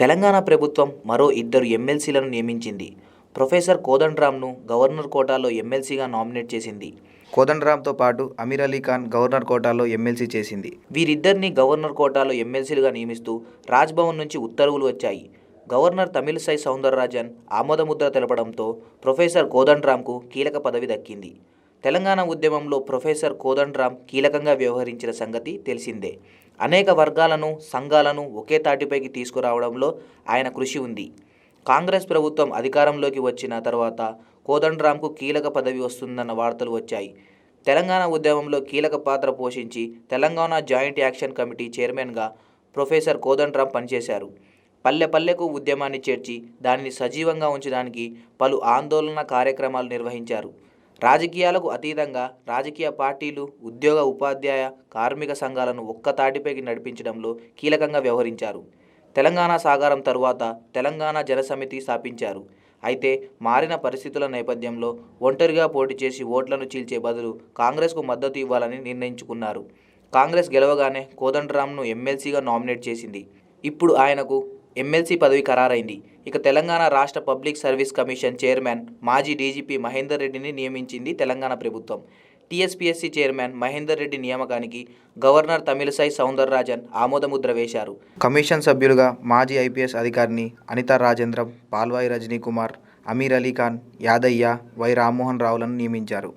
తెలంగాణ ప్రభుత్వం మరో ఇద్దరు ఎమ్మెల్సీలను నియమించింది. ప్రొఫెసర్ కోదండరామ్ను గవర్నర్ కోటాలో ఎమ్మెల్సీగా నామినేట్ చేసింది. కోదండరాంతో పాటు అమీర్ అలీ ఖాన్ గవర్నర్ కోటాలో ఎమ్మెల్సీ చేసింది. వీరిద్దరిని గవర్నర్ కోటాలో ఎమ్మెల్సీలుగా నియమిస్తూ రాజ్భవన్ నుంచి ఉత్తర్వులు వచ్చాయి. గవర్నర్ తమిళసై సౌందరరాజన్ ఆమోదముద్ర తెలపడంతో ప్రొఫెసర్ కోదండరాంకు కీలక పదవి దక్కింది. తెలంగాణ ఉద్యమంలో ప్రొఫెసర్ కోదండరాం కీలకంగా వ్యవహరించిన సంగతి తెలిసిందే. అనేక వర్గాలను సంఘాలను ఒకే తాటిపైకి తీసుకురావడంలో ఆయన కృషి ఉంది. కాంగ్రెస్ ప్రభుత్వం అధికారంలోకి వచ్చిన తర్వాత కోదండరాంకు కీలక పదవి వస్తుందన్న వార్తలు వచ్చాయి. తెలంగాణ ఉద్యమంలో కీలక పాత్ర పోషించి తెలంగాణ జాయింట్ యాక్షన్ కమిటీ చైర్మన్గా ప్రొఫెసర్ కోదండరాం పనిచేశారు. పల్లె పల్లెకు ఉద్యమాన్ని చేర్చి దానిని సజీవంగా ఉంచడానికి పలు ఆందోళన కార్యక్రమాలు నిర్వహించారు. రాజకీయాలకు అతీతంగా రాజకీయ పార్టీలు ఉద్యోగ ఉపాధ్యాయ కార్మిక సంఘాలను ఒక్క తాటిపైకి నడిపించడంలో కీలకంగా వ్యవహరించారు. తెలంగాణ సాగారం తరువాత తెలంగాణ జనసమితి స్థాపించారు. అయితే మారిన పరిస్థితుల నేపథ్యంలో ఒంటరిగా పోటీ చేసి ఓట్లను చీల్చే బదులు కాంగ్రెస్కు మద్దతు ఇవ్వాలని నిర్ణయించుకున్నారు. కాంగ్రెస్ గెలవగానే కోదండరామ్ను ఎమ్మెల్సీగా నామినేట్ చేసింది. ఇప్పుడు ఆయనకు ఎమ్మెల్సీ పదవి ఖరారైంది. ఇక తెలంగాణ రాష్ట్ర పబ్లిక్ సర్వీస్ కమిషన్ చైర్మన్ మాజీ డీజీపీ మహేందర్ రెడ్డిని నియమించింది తెలంగాణ ప్రభుత్వం. టీఎస్పీఎస్సీ చైర్మన్ మహేందర్ రెడ్డి నియామకానికి గవర్నర్ తమిళసై సౌందరరాజన్ ఆమోదముద్ర వేశారు. కమిషన్ సభ్యులుగా మాజీ ఐపీఎస్ అధికారిని అనితా రాజేంద్రం పాల్వాయి రజనీ కుమార్ అమీర్ అలీ ఖాన్ యాదయ్య వై రామ్మోహన్ రావులను నియమించారు.